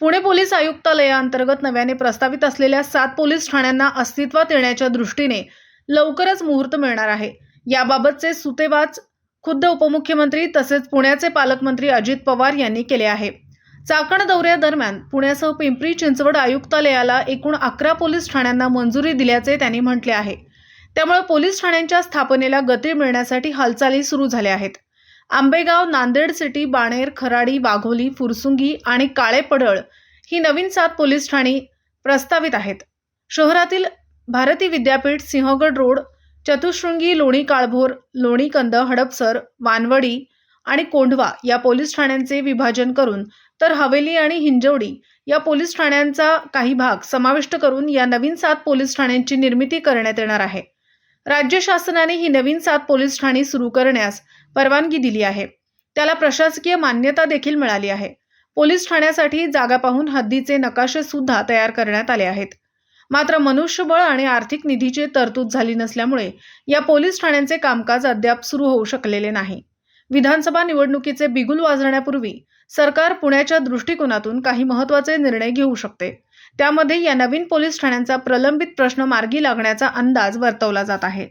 Pune police आयुक्तालयाअंतर्गत नव्याने प्रस्तावित असलेल्या सात पोलीस ठाण्यांना अस्तित्वात येण्याच्या दृष्टीने लवकरच मुहूर्त मिळणार आहे. याबाबतचे सुतेवाच खुद्द उपमुख्यमंत्री तसेच पुण्याचे पालकमंत्री अजित पवार यांनी केले आहे. चाकण दौऱ्यादरम्यान पुण्यासह पिंपरी चिंचवड आयुक्तालयाला एकूण अकरा पोलीस ठाण्यांना मंजुरी दिल्याचे त्यांनी म्हटले आहे. त्यामुळे पोलीस ठाण्यांच्या स्थापनेला गती मिळण्यासाठी हालचाली सुरू झाल्या आहेत. आंबेगाव नांदेड सिटी बाणेर खराडी वाघोली फुरसुंगी आणि काळेपडळ ही नवीन सात पोलीस ठाणी प्रस्तावित आहेत. शहरातील भारती विद्यापीठ सिंहगड रोड चतुशृंगी लोणी काळभोर लोणीकंद हडपसर वानवडी आणि कोंढवा या पोलीस ठाण्यांचे विभाजन करून तर हवेली आणि हिंजवडी या पोलीस ठाण्यांचा काही भाग समाविष्ट करून या नवीन सात पोलीस ठाण्यांची निर्मिती करण्यात येणार आहे. राज्य शासनाने ही नवीन सात पोलीस ठाणी सुरू करण्यास परवानगी दिली आहे. त्याला प्रशासकीय मान्यता देखील मिळाली आहे. पोलीस ठाण्यासाठी जागा पाहून हद्दीचे नकाशे सुद्धा तयार करण्यात आले आहेत. मात्र मनुष्यबळ आणि आर्थिक निधीची तरतूद झाली नसल्यामुळे या पोलीस ठाण्यांचे कामकाज अद्याप सुरू होऊ शकलेले नाही. विधानसभा निवडणुकीचे बिगुल वाजवण्यापूर्वी सरकार पुण्याच्या दृष्टिकोनातून काही महत्त्वाचे निर्णय घेऊ शकते. त्यामध्ये या नवीन पोलीस ठाण्यांचा प्रलंबित प्रश्न मार्गी लागण्याचा अंदाज वर्तवला जात आहे.